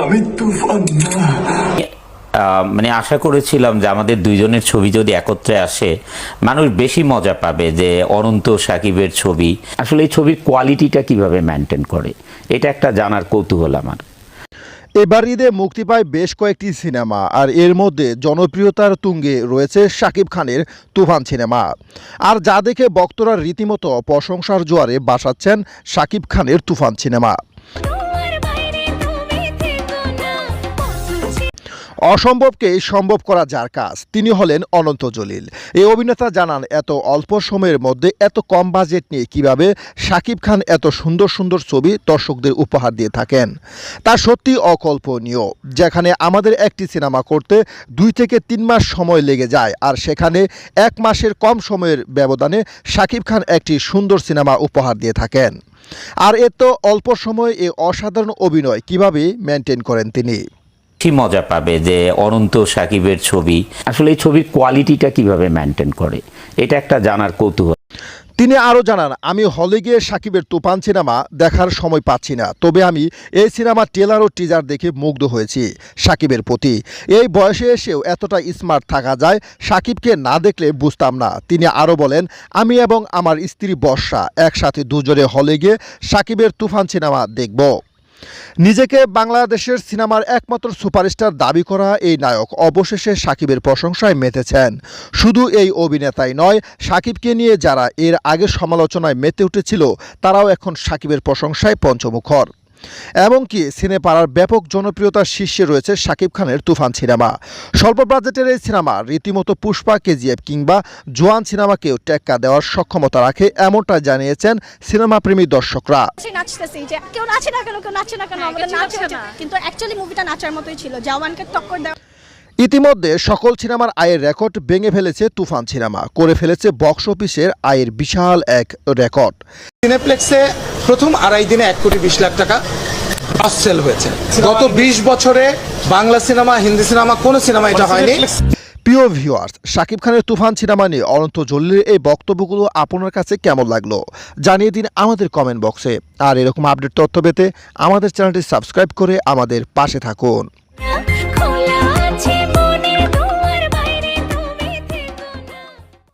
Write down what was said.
আমি তুফান মানে আশা করেছিলাম যে আমাদের দুইজনের ছবি যদি একত্রে আসে মানুষ বেশি মজা পাবে যে অনন্ত সাকিবের ছবি। আসলে এই ছবির কোয়ালিটিটা কীভাবে মেনটেন করে? এটা একটা জানার কৌতূহল আমার। এবার ঈদে মুক্তি পায় বেশ কয়েকটি সিনেমা আর এর মধ্যে জনপ্রিয়তার তুঙ্গে রয়েছে শাকিব খানের তুফান সিনেমা। আর যা দেখে ভক্তরা রীতিমতো প্রশংসার জোয়ারে বাসাচ্ছেন শাকিব খানের তুফান সিনেমা। অসম্ভবকে সম্ভব করা যার কাজ, তিনি হলেন অনন্ত জলিল। এই অভিনেতা জানান, এত অল্প সময়ের মধ্যে এত কম বাজেট নিয়ে কীভাবে শাকিব খান এত সুন্দর সুন্দর ছবি দর্শকদের উপহার দিয়ে থাকেন? তা সত্যি অকল্পনীয়। যেখানে আমাদের একটি সিনেমা করতে দুই থেকে তিন মাস সময় লেগে যায়, আর সেখানে এক মাসের কম সময়ের ব্যবধানে শাকিব খান একটি সুন্দর সিনেমা উপহার দিয়ে থাকেন। আর এত অল্প সময়ে এই অসাধারণ অভিনয় কীভাবে মেনটেন করেন তিনি? বেশি মজা পাবে যে অনন্ত সাকিবের ছবি। আসলে এই ছবির কোয়ালিটিটা কীভাবে মেনটেন করে? এটা একটা জানার কৌতূহল। তিনি আরও জানান, আমি হলে গিয়ে সাকিবের তুফান সিনেমা দেখার সময় পাচ্ছি না। তবে আমি এই সিনেমা টেলার ও টিজার দেখে মুগ্ধ হয়েছি সাকিবের প্রতি। এই বয়সে এসেও এতটা স্মার্ট থাকা যায় সাকিবকে না দেখলে বুঝতাম না। তিনি আরও বলেন, আমি এবং আমার স্ত্রী বর্ষা একসাথে দুজনে হলে গিয়ে সাকিবের তুফান সিনেমা দেখব। নিজেকে বাংলাদেশের সিনেমার একমাত্র সুপারস্টার দাবি করা এই নায়ক অবশেষে সাকিবের প্রশংসায় মেতেছেন। শুধু এই অভিনেতাই নয়, সাকিবকে নিয়ে যারা এর আগে সমালোচনায় মেতে উঠেছিল, তারাও এখন সাকিবের প্রশংসায় পঞ্চমুখর। এমনকি সিনেপাড়ার ব্যাপক জনপ্রিয়তার শীর্ষে রয়েছে শাকিব খানের তুফান সিনেমা। স্বল্প বাজেটের এই সিনেমা রীতিমতো পুষ্পা কেজিএফ কিংবা জোয়ান সিনেমাকেও টেক্কা দেওয়ার সক্ষমতা রাখে এমনটা জানিয়েছেন সিনেমাপ্রেমী দর্শকরা। সে নাচতেছি যে কেউ নাচে না কেন কেউ নাচে না কেন আমাদের নাচে কিন্তু অ্যাকচুয়ালি মুভিটা নাচার মতোই ছিল। জওয়ানকে টক্কর দেওয়া ইতিমধ্যে সকল সিনেমার আয়ের রেকর্ড ভেঙে ফেলেছে তুফান সিনেমা। করে ফেলেছে বক্স অফিসের আয়ের বিশাল এক রেকর্ড। সিনেপ্লেক্সে প্রথম আড়াই দিনে এক কোটি বিশ লাখ টাকা সেল হয়েছে। গত বিশ বছরে বাংলা সিনেমা হিন্দি সিনেমা কোনো সিনেমা এটা হয়নি। প্রিয় ভিউয়ার্স শাকিব খানের তুফান সিনেমা নিয়ে অনন্ত জলিলের এই বক্তব্যগুলো আপনার কাছে কেমন লাগল? জানিয়ে দিন আমাদের কমেন্ট বক্সে আর এরকম আপডেট তথ্য পেতে আমাদের চ্যানেলটি সাবস্ক্রাইব করে আমাদের পাশে থাকুন।